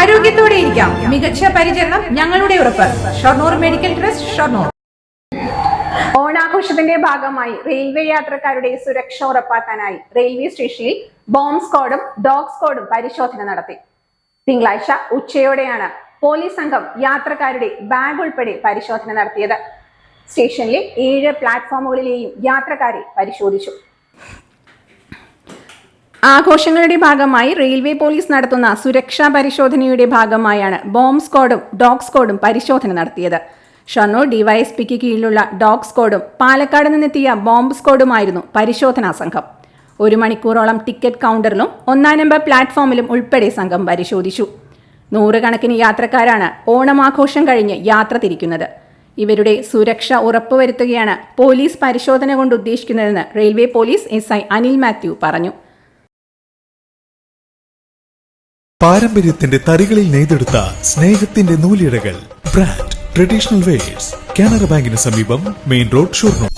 ആരോഗ്യത്തോടെ ഇരിക്കാം. മികച്ച പരിചരണം ഞങ്ങളുടെ ഉറപ്പ്. Shoranur medical trust Shoranur. ഓണാഘോഷത്തിന്റെ ഭാഗമായി റെയിൽവേ യാത്രക്കാരുടെ സുരക്ഷ ഉറപ്പാക്കാനായി റെയിൽവേ സ്റ്റേഷനിൽ ബോംബ് സ്ക്വാഡും ഡോഗ് സ്ക്വാഡും പരിശോധന നടത്തി. തിങ്കളാഴ്ച ഉച്ചയോടെയാണ് പോലീസ് സംഘം യാത്രക്കാരുടെ ബാഗ് ഉൾപ്പെടെ പരിശോധന നടത്തിയത്. സ്റ്റേഷനിലെ ഏഴ് പ്ലാറ്റ്ഫോമുകളിലെയും യാത്രക്കാരെ പരിശോധിച്ചു. ആഘോഷങ്ങളുടെ ഭാഗമായി റെയിൽവേ പോലീസ് നടത്തുന്ന സുരക്ഷാ പരിശോധനയുടെ ഭാഗമായാണ് ബോംബ് സ്ക്വാഡും ഡോഗ് സ്ക്വാഡും പരിശോധന നടത്തിയത്. ഷൊർണൂർ ഡിവൈഎസ്പിക്ക് കീഴിലുള്ള ഡോഗ് സ്ക്വാഡും പാലക്കാട് നിന്നെത്തിയ ബോംബ് സ്ക്വാഡുമായിരുന്നു പരിശോധനാ സംഘം. ഒരു മണിക്കൂറോളം ടിക്കറ്റ് കൗണ്ടറിലും ഒന്നാം നമ്പർ പ്ലാറ്റ്ഫോമിലും ഉൾപ്പെടെ സംഘം പരിശോധിച്ചു. നൂറുകണക്കിന് യാത്രക്കാരാണ് ഓണമാഘോഷം കഴിഞ്ഞ് യാത്ര തിരിക്കുന്നത്. ഇവരുടെ സുരക്ഷ ഉറപ്പുവരുത്തുകയാണ് പോലീസ് പരിശോധന കൊണ്ട് ഉദ്ദേശിക്കുന്നതെന്ന് railway police S I Anil Mathew പറഞ്ഞു. പാരമ്പര്യത്തിന്റെ തറികളിൽ നെയ്തെടുത്ത സ്നേഹത്തിന്റെ നൂലിഴകൾ. ബ്രാൻഡ് ട്രഡീഷണൽ വെയേഴ്സ് കാനറ ബാങ്കിന് സമീപം മെയിൻ റോഡ് ഷൊർണൂർ.